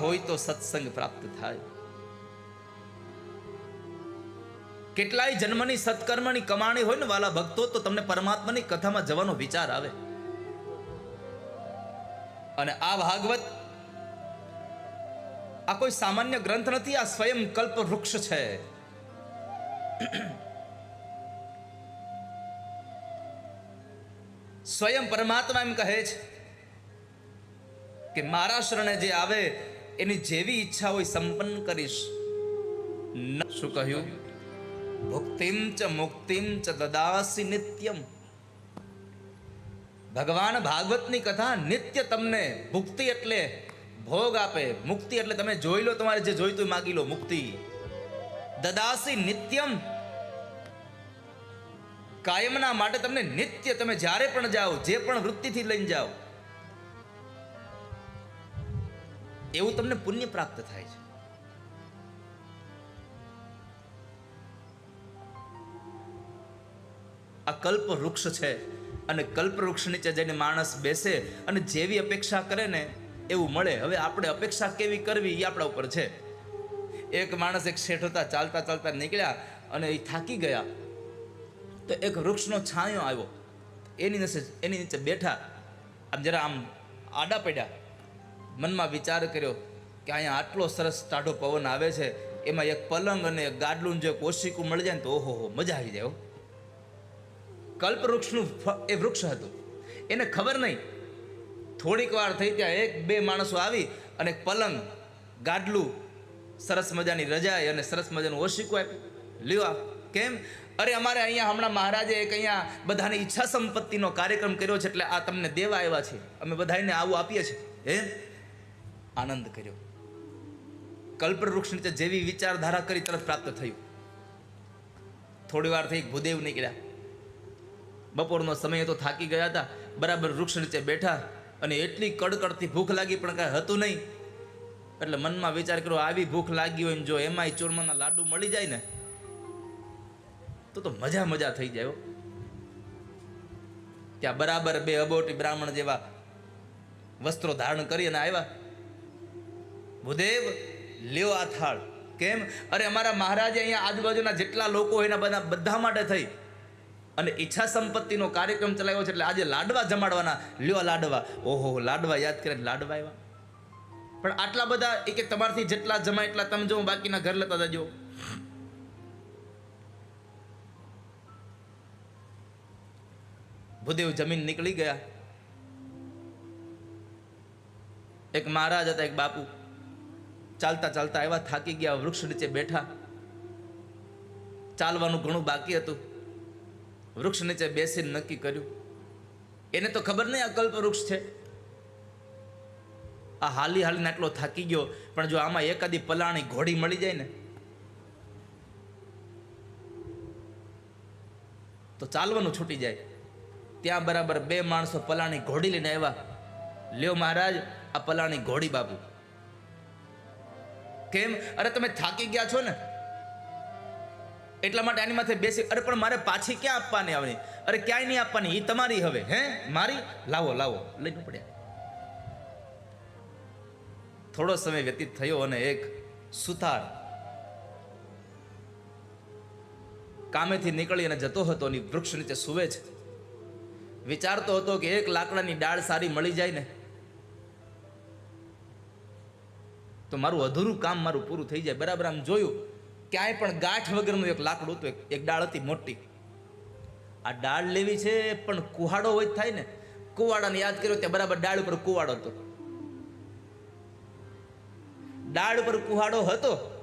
હોય તો સત્સંગ પ્રાપ્ત થાય. કેટલાય જન્મની સત્કર્મની કમાણી હોય ને વાલા ભક્તો, તો તમને પરમાત્માની કથામાં જવાનો વિચાર આવે. અને આ ભાગવત, આ કોઈ સામાન્ય ગ્રંથ નથી, આ સ્વયં કલ્પ વૃક્ષ છે. સ્વયં પરમાત્મા એમ કહે છે કે મારા શરણે જે આવે એની જેવી ઈચ્છા હોય સંપન્ન કરીશ. શું કહ્યું? ભુક્તિમ ચ મુક્તિમ ચ દદાસી નિત્યમ. ભગવાન ભાગવતની કથા નિત્ય તમને ભુક્તિ એટલે ભોગ આપે. મુક્તિ એટલે તમે જોઈ લો, તમારે જે જોઈતું માગી લો, મુક્તિ. દદાસી નિત્યમ. કાયમના માટે તમને નિત્ય તમે જ્યારે પણ જાઓ, જે પણ વૃત્તિથી લઈને જાઓ એવું તમને પુણ્ય પ્રાપ્ત થાય છે. આ કલ્પ વૃક્ષ છે અને કલ્પ વૃક્ષ નીચે જઈને માણસ બેસે અને જેવી અપેક્ષા કરે ને એવું મળે. હવે આપણે અપેક્ષા કેવી કરવી એ આપણા ઉપર છે. એક માણસ એક શેઠ હતા ચાલતા ચાલતા નીકળ્યા અને એ થાકી ગયા. તો એક વૃક્ષનો છાંયો આવ્યો. એની નીચે એની નીચે બેઠા. આમ જરા આમ આડા પડ્યા. મનમાં વિચાર કર્યો કે અહીંયા આટલો સરસ ટાઢો પવન આવે છે, એમાં એક પલંગ અને એક ગાડલું જે કોશિકું મળી જાય ને તો ઓહો હો મજા આવી જાય હો. કલ્પ વૃક્ષનું એ વૃક્ષ હતું. એને ખબર નહીં. થોડીક વાર થઈ ત્યાં એક બે માણસો આવી અને પલંગ, ગાડલું, સરસ મજાની રજાઈ અને સરસ મજાનું ઓશિકું આપ્યું. લ્યો કેમ? અરે અમારે અહીંયા હમણાં મહારાજે એક અહીંયા બધાની ઈચ્છા સંપત્તિનો કાર્યક્રમ કર્યો છે, એટલે આ તમને દેવા આવ્યા છે અમે બધાને આવું આપીએ છીએ. એમ? આનંદ કર્યો. કલ્પવૃક્ષ નીચે જેવી વિચારધારા કરી તરત પ્રાપ્ત થયું. થોડી વાર થઈ ભૂદેવ નીકળ્યા. બપોરનો સમય તો થાકી ગયા હતા. બરાબર વૃક્ષ નીચે બેઠા અને એટલી કડકડતી ભૂખ લાગી પણ કાંઈ હતું નહીં. એટલે મનમાં વિચાર કર્યો, આવી ભૂખ લાગી હોય ને જો એમાંય ચૂરમાના લાડુ મળી જાય ને, તો તો મજા મજા થઈ જાય. ત્યાં બરાબર બે અબોટી બ્રાહ્મણ જેવા વસ્ત્રો ધારણ કરી અને આવ્યા. ભૂદેવ લ્યો આ થાળ કેમ? અરે અમારા મહારાજે અહીંયા આજુબાજુના જેટલા લોકો એના બધા બધા માટે થઈ. અને ઈચ્છા સંપત્તિનો કાર્યક્રમ ચલાવ્યો છે એટલે આજે લાડવા જમાડવાના. લ્યો લાડવા. ઓહો, લાડવા યાદ કરે લાડવા આવ્યા. પણ આટલા બધા એ કે તમારથી જેટલા જમા એટલા તમે જો બાકીના ઘર લેતા જજો. ભૂદેવ જમીન નીકળી ગયા. એક મહારાજ હતા, એક બાપુ. ચાલતા ચાલતા આવ્યા, થાકી ગયા, વૃક્ષ નીચે બેઠા. ચાલવાનું ઘણું બાકી હતું. વૃક્ષ નીચે બેસીને નક્કી કર્યું. એને તો ખબર નહીં આ કલ્પ વૃક્ષ છે. આ હાલી હાલીને આટલો થાકી ગયો, પણ જો આમાં એકાદી પલાણી ઘોડી મળી જાય ને, તો ચાલવાનું છૂટી જાય. ત્યાં બરાબર બે માણસો પલાણી ઘોડી લઈને આવ્યા. લ્યો મહારાજ, આ પલાણી ઘોડી બાપુ કેમ? અરે તમે થાકી ગયા છો ને? એટલા માટે આની માથે બેસી, અરે પણ મારે પાછી ક્યાં આપવાની આવની? અરે ક્યાંય નહીં આપવાની એ તમારી હવે, હે? મારી? લાવો લાવો લઈને પડ્યા. થોડો સમય વ્યતીત થયો અને એક સુથાર કામેથી નીકળી અને જતો હતો અને વૃક્ષ નીચે સૂવે છે. વિચારતો હતો કે એક લાકડાની ડાળ સારી મળી જાય ને તો મારું અધૂરું કામ મારું પૂરું થઈ જાય. બરાબર, આમ જોયું. ક્યાંય પણ ગાંઠ વગરનું એક લાકડું હતું, એક- ડાળ હતી મોટી. આ ડાળ લેવી છે, પણ કુહાડો હોય થાય ને. કુવાડાને યાદ કર્યો ત્યાં બરાબર ડાળ ઉપર કુવાડો હતો. ડાળ ઉપર કુહાડો હતો.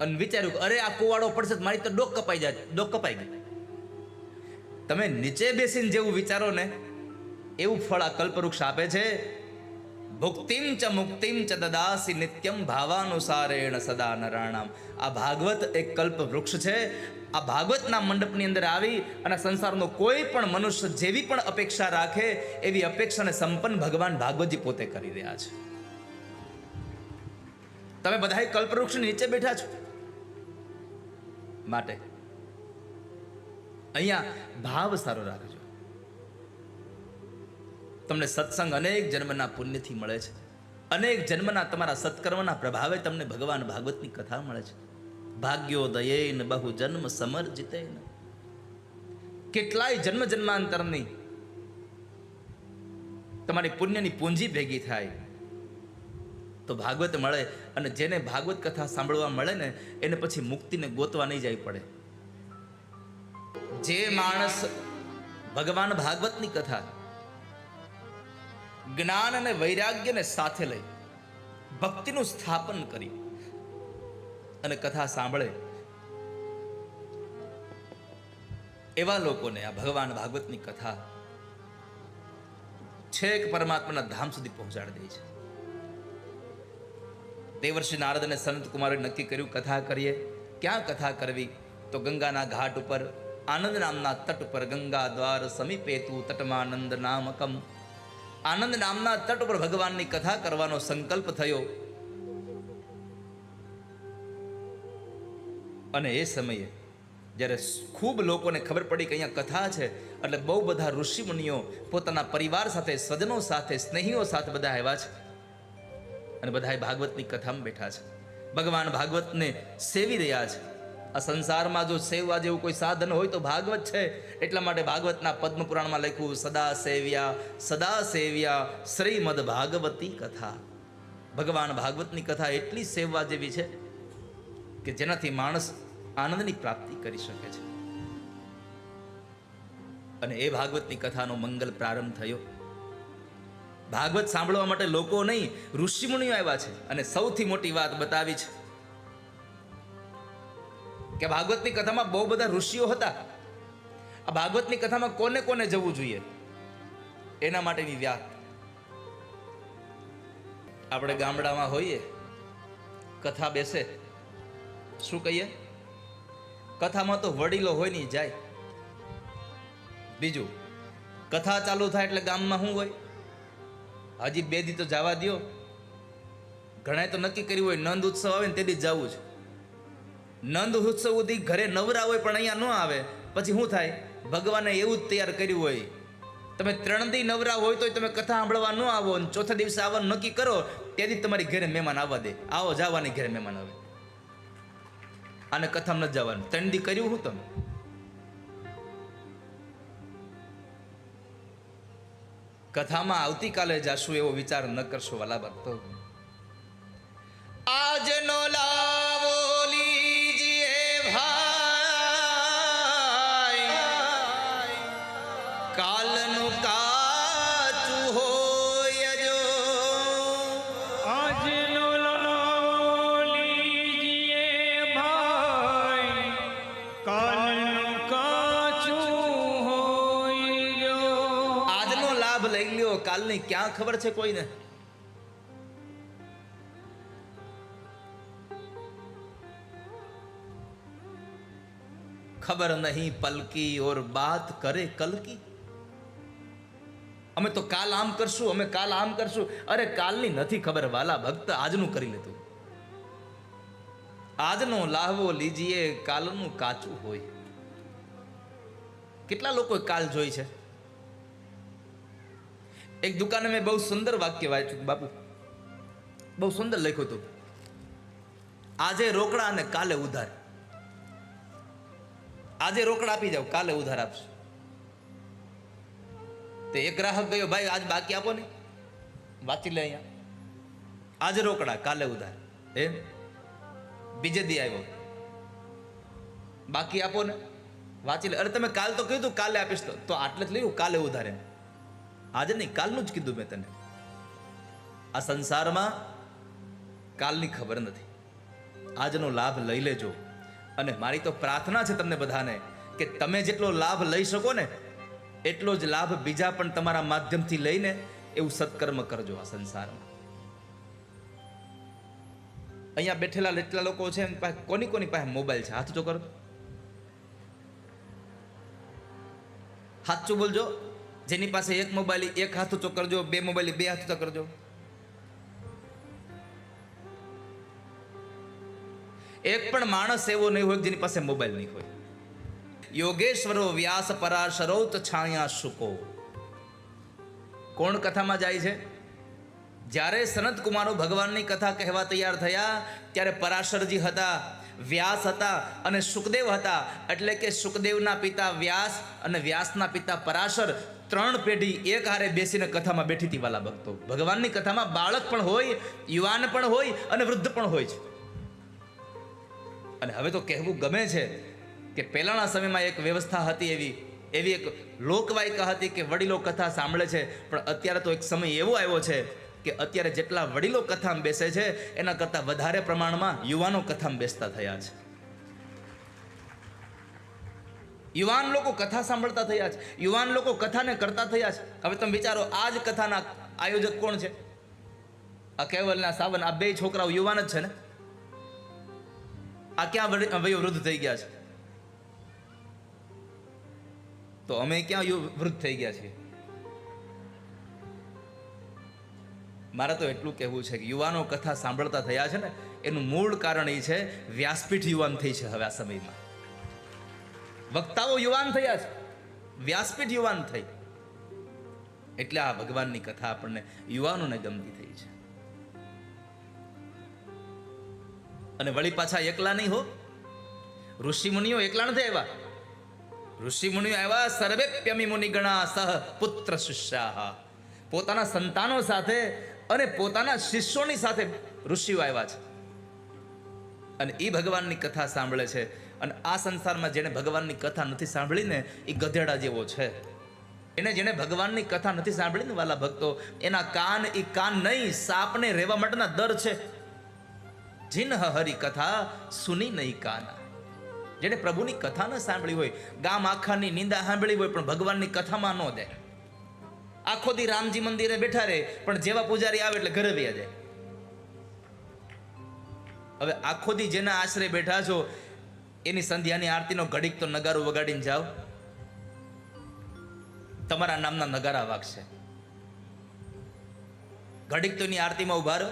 અને વિચાર્યું કે અરે, આ કુવાડો પડશે મારી તો ડોક કપાઈ જાય, ડોક કપાઈ ગઈ. તમે નીચે બેસીને જેવું વિચારો ને, એવું ફળ આ કલ્પવૃક્ષ આપે છે ભુક્તિમ ચ મુક્તિમ ચ દદાસી નિત્યમ ભાવાનુસારેણ સદા નરાણામ આ ભાગવત એક કલ્પ વૃક્ષ છે. આ ભાગવતના મંડપની અંદર આવી અને સંસારનો કોઈ પણ મનુષ્ય જેવી પણ અપેક્ષા રાખે એવી અપેક્ષાને સંપન્ન ભગવાન ભાગવતજી પોતે કરી રહ્યા છે. તમે બધા કલ્પવૃક્ષની નીચે બેઠા છો? માટે. અહીંયા ભાવ સારો રાખજો. તમને સત્સંગ અનેક જન્મના પુણ્યથી મળે છે. અનેક જન્મના તમારા સત્કર્મના પ્રભાવે તમને ભગવાન ભાગવતની કથા મળે છે. ભાગ્યોદયેન બહુ જન્મ સમર્જિતેન. કેટલાય જન્મ જન્માંતરની તમારી પુણ્યની પૂંજી ભેગી થાય. તો ભાગવત મળે અને જેને ભાગવત કથા સાંભળવા મળે ને, એને પછી મુક્તિને ગોતવા નહીં જાય પડે. જે માણસ ભગવાન ભાગવતની કથા જ્ઞાન અને વૈરાગ્યને સાથે લઈ ભક્તિનું સ્થાપન કરી. અને કથા સાંભળે. એવા લોકોને આ ભગવાન ભાગવતની કથા છેક પરમાત્માના ધામ સુધી પહોંચાડી દે છે. દેવર્ષિ નારદ અને સંત કુમારે નક્કી કર્યું, કથા કરીએ. ક્યાં કથા કરવી? તો ગંગાના ઘાટ ઉપર, આનંદ નામના તટ ઉપર, ગંગા દ્વાર સમીપેતુ તટમાનંદ નામકમ આનંદ નામના તટ ઉપર ભગવાનની કથા કરવાનો સંકલ્પ થયો. અને એ સમયે જ્યારે ખૂબ લોકોને ખબર પડી કે અહીંયા કથા છે, એટલે બહુ બધા ઋષિમુનિઓ પોતાના પરિવાર સાથે સજનો સાથે, સ્નેહીઓ સાથે બધા આવ્યા છે. અને બધા ભાગવતની કથામાં બેઠા છે. ભગવાન ભાગવતને સેવી રહ્યા છે. આ સંસારમાં જો સેવવા જેવું કોઈ સાધન હોય તો ભાગવત છે. એટલા માટે ભાગવતના પદ્મ પુરાણમાં લખ્યું સદા સેવ્યા સદા સેવ્યા શ્રીમદ ભાગવતી કથા. ભગવાન ભાગવતની કથા એટલી સેવવા જેવી છે કે જેનાથી માણસ આનંદની પ્રાપ્તિ કરી શકે છે. અને એ ભાગવતની કથાનો મંગલ પ્રારંભ થયો. ભાગવત સાંભળવા માટે લોકો નહીં, ઋષિમુનિઓ આવ્યા છે અને સૌથી મોટી વાત બતાવી છે. કે ભાગવતની કથામાં બહુ બધા ઋષિઓ હતા. આ ભાગવતની કથામાં કોને કોને જવું જોઈએ? એના માટેની વ્યાત. આપણે ગામડામાં હોઈએ, કથા બેસે. શું કહીએ? કથામાં તો વડીલો હોય નહીં, જાય. બીજું, કથા ચાલુ થાય એટલે ગામમાં શું હોય? હજી બે દી તો જવા દ્યો. ઘણાએ તો નક્કી કર્યું હોય, નંદ ઉત્સવ આવે ને તે દી જવું છે નંદ ઉત્સવ સુધી ઘરે નવરા હોય પણ અહીંયા ન આવે. પછી શું થાય? ભગવાને એવું જ તૈયાર કર્યું હોય. તમે ત્રણ દી નવરા હોય તો તમે કથા સાંભળવા ન આવો અને ચોથા દિવસે આવવાનું નક્કી કરો, તેથી તમારી ઘરે મહેમાન આવવા દે. આવો, જવાની ઘરે મહેમાન આવે. અને કથામાં નથી જવાનું. ત્રણ દી કર્યું હું તમે? કથામાં આવતીકાલે જાશું એવો વિચાર ન કરશો વાલા ભક્તો આજનો લાવો કાલનું કાચું હોય જો. આજનો લીજીએ ભાઈ કાલનું કાચું હોય જો. આજનો લાભ લઈ લ્યો કાલની ક્યાં ખબર છે કોઈને? ખબર નહીં પલકી ઓર બાત કરે કલ કી અમે તો કાલ આમ કરશું, અમે કાલ આમ કરશું. અરે કાલની નથી ખબર, વાલા ભક્ત આજનું કરી લેતું. આજનો લાહવો લીજીએ, કાલનું કાચું હોય. કેટલા લોકો કાલ જોઈ છે? એક દુકાને મેં બહુ સુંદર વાક્ય વાંચ્યું, બાપુ. બહુ સુંદર લખ્યું હતું. આજે રોકડા અને કાલે ઉધાર. આજે રોકડા આપી જાવ કાલે ઉધાર આપશો. તે એક ગ્રાહક ગયો, ભાઈ, આજ બાકી આપો ને. વાંચી લે અહીંયા. આજે રોકડા, કાલે ઉધાર. એમ? બીજે દી આવ્યો. બાકી આપો ને. વાંચી લે. અરે, તમે કાલ તો કીધું, કાલે આપીશ તો. તો આટલે જ લેવું કાલે ઉધાર આજે નહીં, કાલનું જ કીધું મેં તને. આ સંસારમાં કાલની ખબર નથી. આજનો લાભ લઈ લેજો. અને મારી તો પ્રાર્થના છે તમને બધાને કે તમે જેટલો લાભ લઈ શકો ને એટલો જ લાભ બીજા પણ તમારા માધ્યમથી લઈને એવું સત્કર્મ કરજો આ સંસારમાં. અહીંયા બેઠેલા એટલા લોકો છે એની પાસે કોની કોની પાસે મોબાઈલ છે? હાથ તો કરો. હાથું બોલજો. જેની પાસે એક મોબાઈલ, એક હાથ ઊંચો કરજો, બે મોબાઈલ, બે હાથ ઊંચા કરજો. એક પણ માણસ એવો નહીં હોય જેની પાસે મોબાઈલ નહીં હોય. યોગેશ્વરો વ્યાસ પરાશરો છાયા શુકો. કોણ કથામાં જાય છે? જ્યારે સનત કુમારો ભગવાનની કથા કહેવા તૈયાર થયા, ત્યારે પરાશરજી હતા, વ્યાસ હતા અને સુખદેવ હતા. એટલે કે સુખદેવના પિતા વ્યાસ અને વ્યાસના પિતા પરાશર ત્રણ પેઢી એક હારે બેસીને કથામાં બેઠી હતી વાલા ભક્તો. ભગવાનની કથામાં બાળક પણ હોય, યુવાન પણ હોય અને વૃદ્ધ પણ હોય છે. અને હવે તો કહેવું ગમે છે કે પહેલાંના સમયમાં એક વ્યવસ્થા હતી એવી એવી એક લોકવાયકા હતી કે વડીલો કથા સાંભળે છે. પણ અત્યારે તો એક સમય એવો આવ્યો છે કે અત્યારે જેટલા વડીલો કથામાં બેસે છે, એના કરતાં વધારે પ્રમાણમાં યુવાનો કથામાં બેસતા થયા છે. યુવાન લોકો કથા સાંભળતા થયા છે. યુવાન લોકો કથાને કરતા થયા છે. હવે તમે વિચારો આ જ કથાના આયોજક કોણ છે? આ કેવલના સાવન, આ બે છોકરાઓ યુવાન જ છે ને? આ ક્યાં વયોવૃદ્ધ થઈ ગયા છે? તો અમે ક્યાં વૃદ્ધ થઈ ગયા છીએ? મારે તો એટલું કહેવું છે કે યુવાનો કથા સાંભળતા થયા છે ને, એનું મૂળ કારણ એ છે, વ્યાસપીઠ યુવાન થઈ છે હવે આ સમયમાં. વક્તાઓ યુવાન થયા છે. વ્યાસપીઠ યુવાન થઈ. એટલે આ ભગવાનની કથા આપણને યુવાનોને ગમતી થઈ છે. અને વળી પાછા એકલા નહીં હો. ઋષિ મુનિઓ એકલા નથી આવ્યા. ઋષિ મુનિઓ આવ્યા, સર્વેપ્યમી મુનિગણા સહ પુત્ર શિષ્યા પોતાના સંતાનો સાથે અને પોતાના શિષ્યોની સાથે ઋષિઓ આવ્યા છે. અને એ ભગવાનની કથા સાંભળે છે. અને આ સંસારમાં જેણે ભગવાનની કથા નથી સાંભળીને એ ગધેડા જેવો છે. એને જેણે ભગવાનની કથા નથી સાંભળીને વાલા ભક્તો, એના કાન એ કાન નહીં, સાપને રહેવા માટેના દર છે. જિન હરી કથા સુની નહીં કાના. જેને પ્રભુની કથા ન સાંભળી હોય, ગામ આખાની નિંદા સાંભળી હોય, પણ ભગવાનની કથામાં ન દે. આખો દી રામજી મંદિરે બેઠા રહે, પણ જેવા પૂજારી આવે એટલે ઘરે વયા જાય. હવે આખો દી જેના આશરે બેઠા છો, એની સંધ્યાની આરતીનો ઘડીક તો નગારો વગાડીને જાઓ. તમારા નામના નગારા વાગશે. ઘડીક તો એની આરતીમાં ઊભા રહો.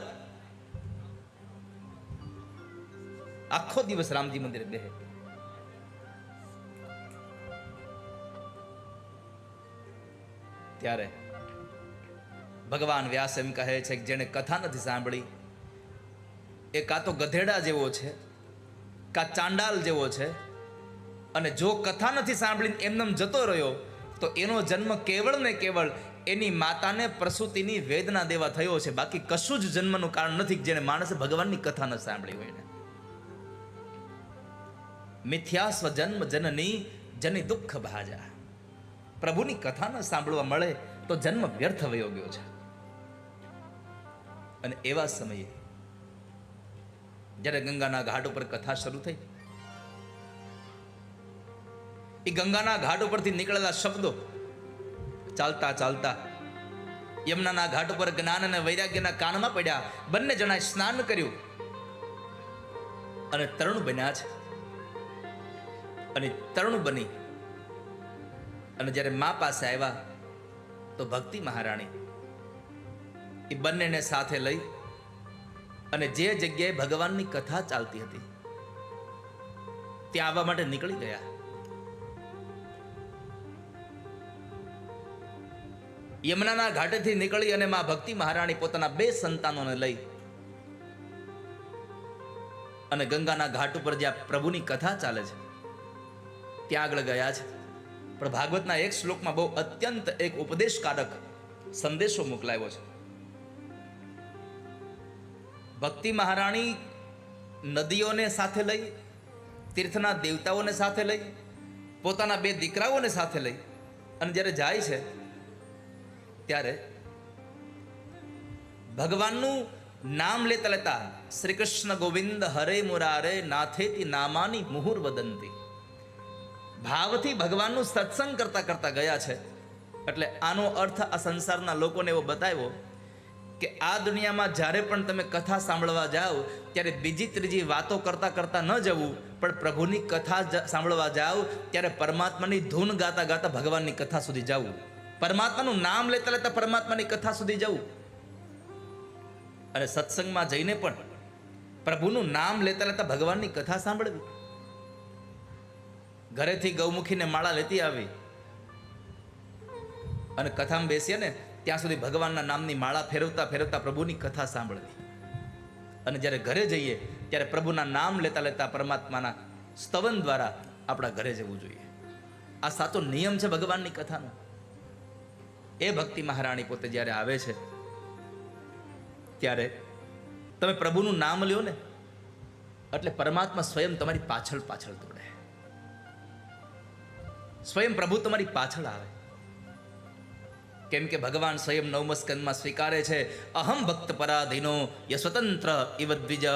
આખો દિવસ રામજી મંદિરે બેહે. ત્યારે ભગવાન વ્યાસ એમ કહે છે કે જેણે કથા નથી સાંભળી, એ કાં તો ગધેડા જેવો છે, કાં ચાંડાલ જેવો છે, અને જો કથા નથી સાંભળીને એમનેમ જતો રહ્યો, તો એનો જન્મ કેવળ ને કેવળ એની માતાને પ્રસૂતિની વેદના દેવા થયો છે. બાકી કશું જ જન્મનું કારણ નથી જેને માણસે ભગવાનની કથા ન સાંભળી હોય ને મિથ્યા સ્વજન્મ જનની જની દુઃખ ભાજા. પ્રભુની કથા ન સાંભળવા મળે તો જન્મ વ્યર્થ વયો ગયો છે. અને એવા સમયે જ્યારે ગંગાના ઘાટ ઉપર કથા શરૂ થઈ, એ ગંગાના ઘાટ ઉપરથી નીકળેલા શબ્દો ચાલતા ચાલતા યમુનાના ઘાટ ઉપર જ્ઞાન અને વૈરાગ્યના કાનમાં પડ્યા. બંને જણાએ સ્નાન કર્યું અને તરુણ બન્યા છે. અને તરુણ બની અને જ્યારે મા પાસે આવ્યા, તો ભક્તિ મહારાણી એ બંનેને સાથે લઈ અને જે જગ્યાએ ભગવાનની કથા ચાલતી હતી, ત્યાં આવવા માટે નીકળી ગયા. યમુનાના ઘાટેથી નીકળી અને મા ભક્તિ મહારાણી પોતાના બે સંતાનોને લઈ અને ગંગાના ઘાટ ઉપર જ્યાં પ્રભુની કથા ચાલે છે, ત્યાં આગળ ગયા છે. પણ ભાગવતના એક શ્લોકમાં બહુ અત્યંત એક ઉપદેશકારક સંદેશો મોકલાયો છે. ભક્તિ મહારાણી નદીઓને સાથે લઈ, તીર્થના દેવતાઓને સાથે લઈ, પોતાના બે દીકરાઓને સાથે લઈ અને જ્યારે જાય છે, ત્યારે ભગવાનનું નામ લેતા લેતા શ્રી કૃષ્ણ ગોવિંદ હરે મુરારે નાથેતી નામાની મુહુર વદંતી. ભાવથી ભગવાનનું સત્સંગ કરતા કરતા ગયા છે. એટલે આનો અર્થ આ સંસારના લોકોને એવો બતાવ્યો કે આ દુનિયામાં જ્યારે પણ તમે કથા સાંભળવા જાઓ, ત્યારે બીજી ત્રીજી વાતો કરતાં કરતાં ન જવું, પણ પ્રભુની કથા સાંભળવા જાઓ, ત્યારે પરમાત્માની ધૂન ગાતા ગાતા ભગવાનની કથા સુધી જવું. પરમાત્માનું નામ લેતા લેતા પરમાત્માની કથા સુધી જવું. અને સત્સંગમાં જઈને પણ પ્રભુનું નામ લેતા લેતા ભગવાનની કથા સાંભળવી. ઘરેથી ગૌમુખીને માળા લેતી આવી. અને કથામાં બેસીએ ને, ત્યાં સુધી ભગવાનના નામની માળા ફેરવતા ફેરવતા પ્રભુની કથા સાંભળવી અને જ્યારે ઘરે જઈએ, ત્યારે પ્રભુના નામ લેતા લેતા પરમાત્માના સ્તવન દ્વારા આપણા ઘરે જવું જોઈએ. આ સાચો નિયમ છે ભગવાનની કથાનો. એ ભક્તિ મહારાણી પોતે જ્યારે આવે છે, ત્યારે તમે પ્રભુનું નામ લ્યો ને, એટલે પરમાત્મા સ્વયં તમારી પાછળ પાછળ દોડે. સ્વયં પ્રભુ તમારી પાછળ આવે. કેમ કે ભગવાન સ્વયં નવમસ્કંદમાં સ્વીકારે છે, અહમ ભક્ત પરાધીનો ય સ્વતંત્ર ઇવ દ્વિજ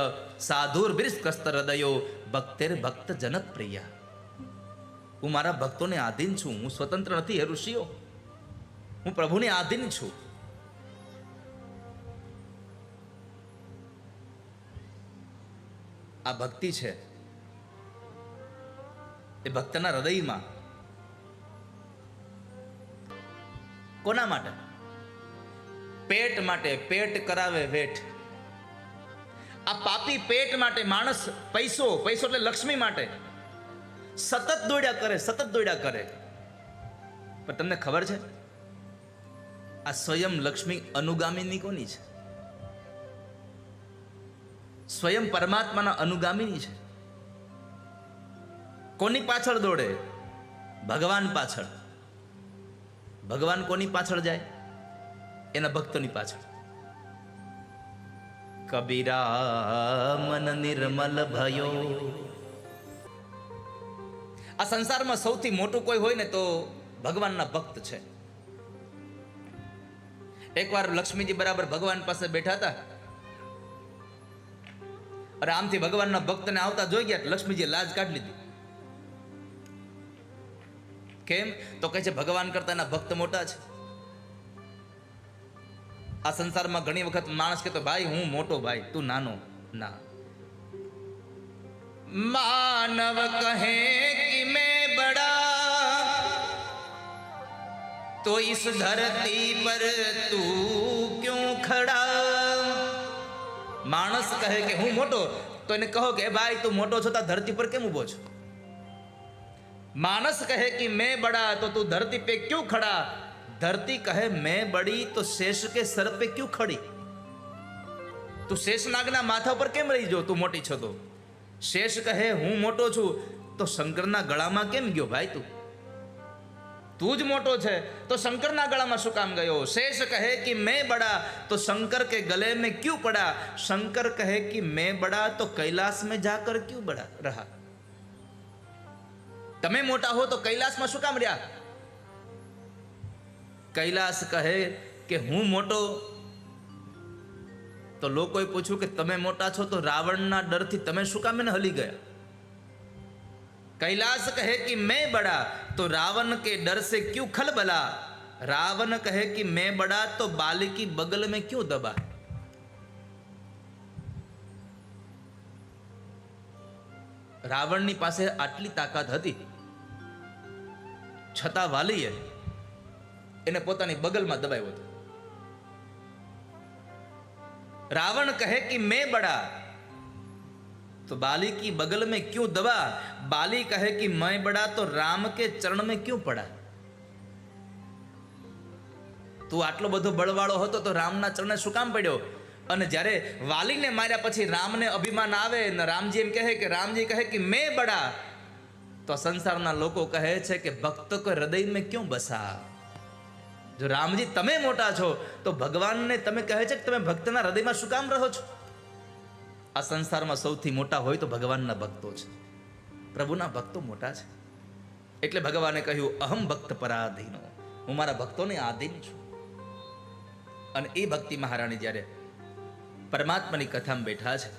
સાધુર બિરસ્કસ્ત હૃદયો ભક્તેર ભક્ત જનપ્રિય. હું મારા ભક્તોને આધીન છું, હું સ્વતંત્ર નથી, હે ઋષિઓ. હું પ્રભુને આધીન છું. આ ભક્તિ છે, એ ભક્તના હૃદયમાં કોના માટે? પેટ માટે, પેટ કરાવે વેઠ. આ પાપી પેટ માટે માણસ પૈસો પૈસો એટલે લક્ષ્મી માટે. સતત દોડ્યા કરે, સતત દોડ્યા કરે. પણ તમને ખબર છે? આ સ્વયં લક્ષ્મી અનુગામીની કોની છે? સ્વયં પરમાત્માના અનુગામીની છે? કોની પાછળ દોડે? ભગવાન પાછળ. ભગવાન કોની પાછળ જાય? એના ભક્તોની પાછળ. કબીરા મન નિર્મલ ભયો. આ સંસારમાં સૌથી મોટું કોઈ હોય ને તો ભગવાનના ભક્ત છે. એકવાર લક્ષ્મીજી બરાબર ભગવાન પાસે બેઠા હતા. અરે આમથી ભગવાનના ભક્તને આવતા જોઈ ગયા લક્ષ્મીજી લાજ કાઢી લીધી. કેમ? તો કહે છે, ભગવાન કરતા એના ભક્ત મોટા છે. આ સંસારમાં ઘણી વખત માણસ કહેતો ભાઈ, હું મોટો ભાઈ, તું નાનો. ના. માનવ કહે કે મેં બડા, તો ઇસ ધરતી પર તું ક્યું ખડા? માણસ કહે કે, હું મોટો. તો એને કહો કે ભાઈ, તું મોટો છો તા ધરતી પર કેમ ઊભો છો? मानस कहे कि मैं बड़ा तो तू धरती पे क्यों खड़ा धरती कहे मैं बड़ी तो शेष के सर पे क्यों खड़ी તું શેષનાગના માથા પર કેમ રહી જો તું મોટી છો તો શેષ કહે હું મોટો છું તો શંકરના ગળામાં કેમ ગયો ભાઈ તું તું જ મોટો છે તો શંકરના ગળામાં શું કામ ગયો શેષ કહે કે मैं बड़ा तो शंकर के गले में क्यों पड़ा शंकर कहे कि मैं बड़ा तो कैलाश में जाकर क्यों बड़ा रहा તમે મોટા હો તો કૈલાસમાં શું કામ રહ્યા? કૈલાસ કહે કે હું મોટો. તો લોકોએ પૂછ્યું કે તમે મોટા છો તો રાવણના ડરથી તમે શું કામ એને હલી ગયા? કૈલાસ કહે કે મેં બડા તો રાવણ કે ડર સે ક્યુ ખલબલા રાવણ કહે કે મેં બડા તો બાલકી બગલ મેં ક્યુ દબા? રાવણની પાસે આટલી તાકાત હતી છતાં વાલીએ એને પોતાની બગલમાં દબાવ્યો હતો रावण कहे कि मैं बड़ा तो बाली की बगल में क्यों दबा बाली कहे कि मैं बड़ा तो राम के चरण में क्यों पड़ा તું આટલો બધો બળવાળો હતો તો રામના ચરણે શું કામ પડ્યો અને જ્યારે વાલીને માર્યા પછી રામને અભિમાન આવે ને રામજી એમ કહે કે રામજી કહે કે મેં બડા તો સંસારના લોકો કહે છે કે, ભક્ત કો હૃદય મેં ક્यों બસા? જો રામજી તમે મોટા છો, તો ભગવાનને તમે કહે છે કે, તમે ભક્તના હૃદયમાં શું કામ રહો છો? આ સંસારમાં સૌથી મોટા હોય તો ભગવાનના ભક્તો છે. પ્રભુના ભક્તો મોટા છે. એટલે ભગવાને કહ્યું, અહમ ભક્ત પરાધીનો. હું મારા ભક્તોને આધીન છું. અને એ ભક્તિ મહારાણી જ્યારે પરમાત્માની કથામાં બેઠા છે,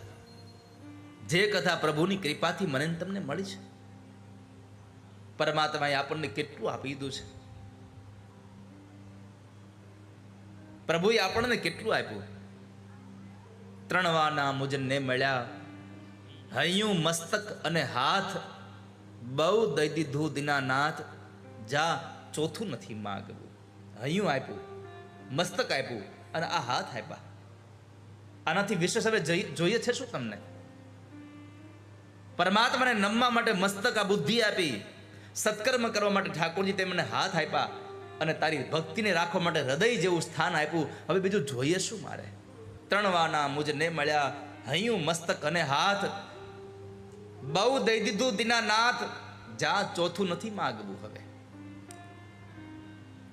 જે કથા પ્રભુની કૃપાથી મને તમને મળી છે પરમાત્માએ આપણને કેટલું આપી દીધું છે? પ્રભુએ આપણને કેટલું આપ્યું? ત્રણવાના મુજનને મળ્યા, હૈયું મસ્તક અને હાથ બહુ દઈ દીધું દિનાનાથ જા ચોથું નથી માગવું. હૈયું આપ્યું, મસ્તક આપ્યું અને આ હાથ આપ્યા. આનાથી વિશેષ હવે જોઈએ છે શું તમને? પરમાત્માને નમવા માટે મસ્તક આ બુદ્ધિ આપી. સત્કર્મ કરવા માટે ઠાકોરજી તેમને હાથ આપ્યા અને તારી ભક્તિને રાખવા માટે હૃદય જેવું સ્થાન આપ્યું. હવે બીજું જોઈએ શું મારે? ત્રણવાના મુજને મળ્યા, હૈયું મસ્તક અને હાથ. બહુ દઈ દીધું દીનાનાથ જા ચોથું નથી માગવું હવે.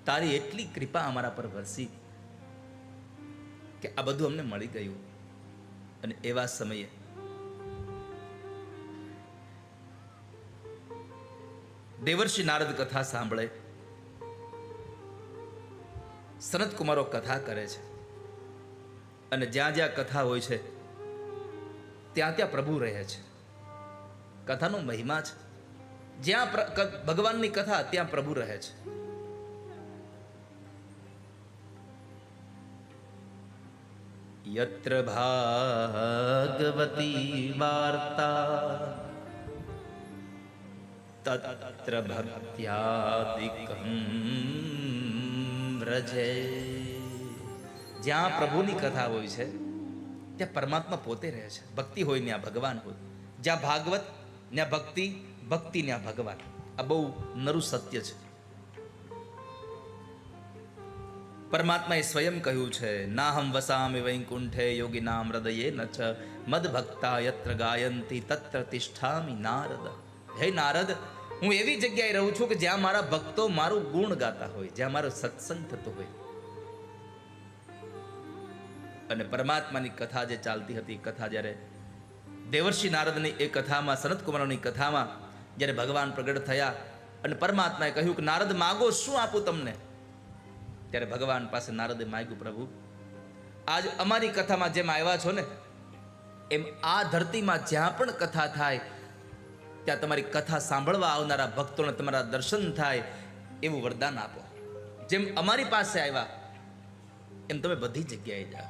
તારી એટલી કૃપા અમારા પર વરસી કે આ બધું અમને મળી ગયું. અને એવા સમયે દેવર્ષિ નારદ કથા સાંભળે. સનત કુમારો કથા કરે છે. અને જ્યાં જ્યાં કથા હોય છે, ત્યાં ત્યાં પ્રભુ રહે છે. કથાનો મહિમા છે. જ્યાં ભગવાનની કથા, ત્યાં પ્રભુ રહે છે. યત્ર ભાગવતી વાર્તા તત્ર ભક્ત્યાદિકં વ્રજે જ્યાં પ્રભુની કથા હોય છે ત્યાં પરમાત્મા પોતે રહે છે ભક્તિ હોય ત્યાં ભગવાન હોય જ્યાં ભાગવત ત્યાં ભક્તિ ભક્તિ ત્યાં ભગવાન આ બહુ નરું સત્ય છે પરમાત્માએ સ્વયં કહ્યું છે, નાહમ વસામિ વૈકુંઠે યોગીનામ હૃદયે ન ચ મદ ભક્તા યત્ર ગાયંતી તત્ર તિષ્ઠામિ નારદ. હે નારદ, હું એવી જગ્યાએ રહું છું કે જ્યાં મારા ભક્તો મારું ગુણ ગાતા હોય, જ્યાં મારો સત્સંગ થતો હોય. અને પરમાત્માની કથા જે ચાલતી હતી કથા જ્યારે દેવર્ષિ નારદની એ કથામાં સનત કુમારોની કથામાં જ્યારે ભગવાન પ્રગટ થયા અને પરમાત્માએ કહ્યું કે, નારદ, માગો, શું આપું તમને? ત્યારે ભગવાન પાસે નારદે માગ્યું, પ્રભુ, આજ અમારી કથામાં જેમ આવ્યા છો ને, એમ આ ધરતીમાં જ્યાં પણ કથા થાય ત્યાં તમારી કથા સાંભળવા આવનારા ભક્તોને તમારા દર્શન થાય એવું વરદાન આપો. જેમ અમારી પાસે આવ્યા, એમ તમે બધી જગ્યાએ જાઓ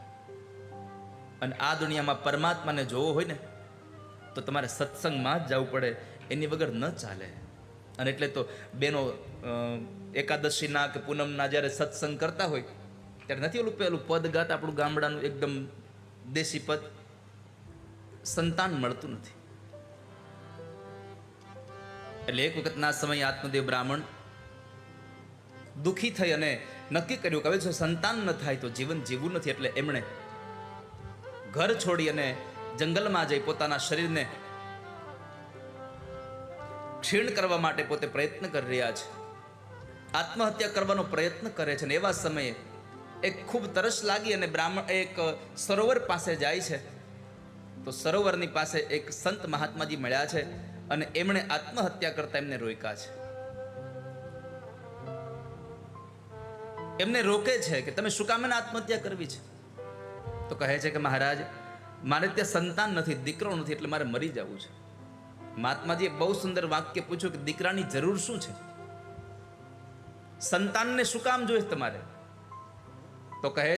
અને આ દુનિયામાં પરમાત્માને જોવો હોય ને, તો તમારે સત્સંગમાં જ જવું પડે, એની વગર ન ચાલે. અને એટલે તો બેનો એકાદશીના કે પૂનમના જ્યારે સત્સંગ કરતા હોય, ત્યારે નથી ઓલું પેલું પદ ગાત આપણું ગામડાનું એકદમ દેશી પદ? સંતાન મળતું નથી. એટલે એક વખતના સમયે આત્મદેવ બ્રાહ્મણ દુઃખી થઈ અને નક્કી કર્યું કે હવે જો સંતાન ન થાય તો જીવન જીવવું નથી. એટલે એમણે ઘર છોડી અને જંગલમાં જઈ પોતાના શરીરને ક્ષીણ કરવા માટે પોતે પ્રયત્ન કરી રહ્યા છે. આત્મહત્યા કરવાનો પ્રયત્ન કરે છે અને એવા સમયે એક ખૂબ તરસ લાગી અને બ્રાહ્મણ એક સરોવર પાસે જાય છે. તો સરોવરની પાસે એક સંત મહાત્માજી મળ્યા છે. અને એમણે આત્મહત્યા કરતા એમને રોક્યા છે. એમને રોકે છે કે તમે શું કામ આત્મહત્યા કરવી છે? તો કહે છે કે મહારાજ, મારે ત્યાં સંતાન નથી, દીકરો નથી, એટલે મારે મરી જવું છે. મહાત્માજીએ બહુ સુંદર વાક્ય પૂછ્યું કે દીકરાની જરૂર શું છે? સંતાનને શું કામ જોઈએ તમારે? તો કહે